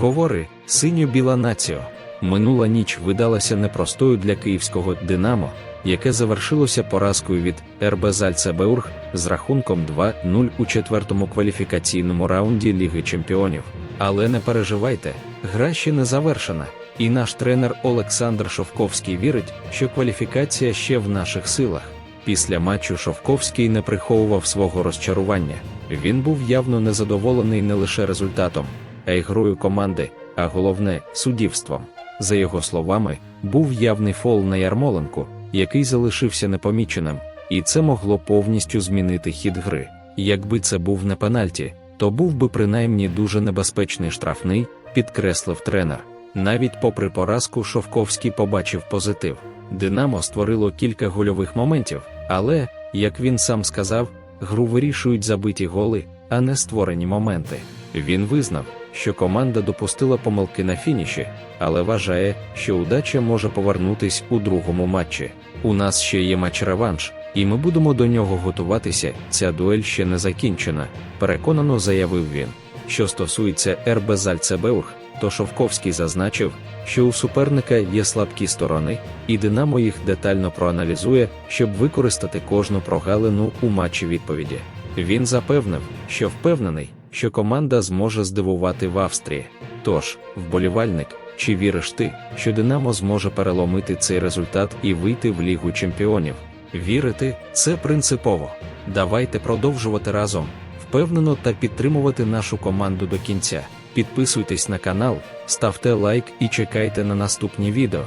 Говори, синьо-біла націо. Минула ніч видалася непростою для київського Динамо, яке завершилося поразкою від РБ Зальцебеург з рахунком 2-0 у четвертому кваліфікаційному раунді Ліги Чемпіонів. Але не переживайте, гра ще не завершена, і наш тренер Олександр Шовковський вірить, що кваліфікація ще в наших силах. Після матчу Шовковський не приховував свого розчарування. Він був явно незадоволений не лише результатом, а й грою команди, а головне суддівством. За його словами, був явний фол на Ярмоленку, який залишився непоміченим, і це могло повністю змінити хід гри. Якби це був не пенальті, то був би принаймні дуже небезпечний штрафний, підкреслив тренер. Навіть попри поразку Шовковський побачив позитив. Динамо створило кілька гольових моментів, але, як він сам сказав, гру вирішують забиті голи, а не створені моменти. Він визнав, що команда допустила помилки на фініші, але вважає, що удача може повернутись у другому матчі. У нас ще є матч-реванш, і ми будемо до нього готуватися. Ця дуель ще не закінчена, переконано заявив він. Що стосується РБ Зальцебеург, то Шовковський зазначив, що у суперника є слабкі сторони, і Динамо їх детально проаналізує, щоб використати кожну прогалину у матчі відповіді. Він запевнив, що впевнений, що команда зможе здивувати в Австрії. Тож, вболівальник, чи віриш ти, що Динамо зможе переломити цей результат і вийти в Лігу чемпіонів? Вірити це принципово. Давайте продовжувати разом, впевнено та підтримувати нашу команду до кінця. Підписуйтесь на канал, ставте лайк і чекайте на наступні відео.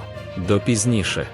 До пізніше.